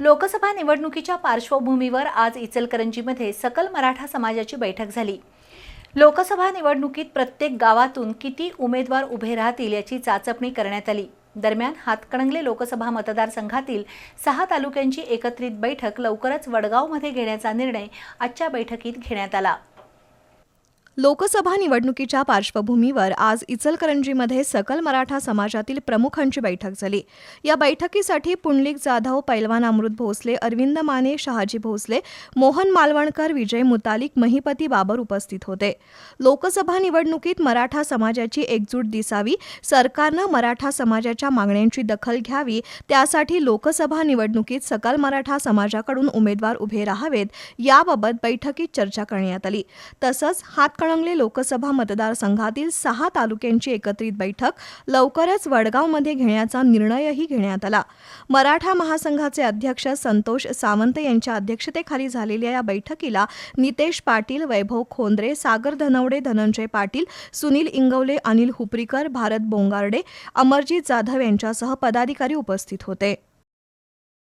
लोकसभा निवडणुकीच्या पार्श्वभूमीवर आज इचलकरंजीमध्ये सकल मराठा समाजाची बैठक झाली. लोकसभा निवडणुकीत प्रत्येक गावातून किती उमेदवार उभे राहतील याची चाचपणी करण्यात आली. दरम्यान हातकणंगले लोकसभा मतदारसंघातील सहा तालुक्यांची एकत्रित बैठक लवकरच वडगावमध्ये घेण्याचा निर्णय आजच्या बैठकीत घेण्यात आला. लोकसभा निवडणुकीच्या पार्श्वभूमीवर आज इचलकरंजीमध्ये सकल मराठा समाजातील प्रमुखांची बैठक झाली. या बैठकीसाठी पुंडलिक जाधव पैलवान अमृत भोसले अरविंद माने शहाजी भोसले मोहन मालवणकर विजय मुतालिक महिपती बाबर उपस्थित होते. लोकसभा निवडणुकीत मराठा समाजाची एकजूट दिसावी सरकारनं मराठा समाजाच्या मागण्यांची दखल घ्यावी त्यासाठी लोकसभा निवडणुकीत सकल मराठा समाजाकडून उमेदवार उभे राहावेत याबाबत बैठकीत चर्चा करण्यात आली. तसंच हातकणंगले लोकसभा मतदारसंघातील सहा तालुक्यांची एकत्रित बैठक लवकरच वडगावमध्ये घेण्याचा निर्णयही घेण्यात आला. मराठा महासंघाचे अध्यक्ष संतोष सावंत यांच्या अध्यक्षतेखाली झालेल्या या बैठकीला नितेश पाटील वैभव खोंद्रे सागर धनवडे धनंजय पाटील सुनील इंगवले अनिल हुपरीकर भारत बोंगार्डे अमरजीत जाधव यांच्यासह पदाधिकारी उपस्थित होते.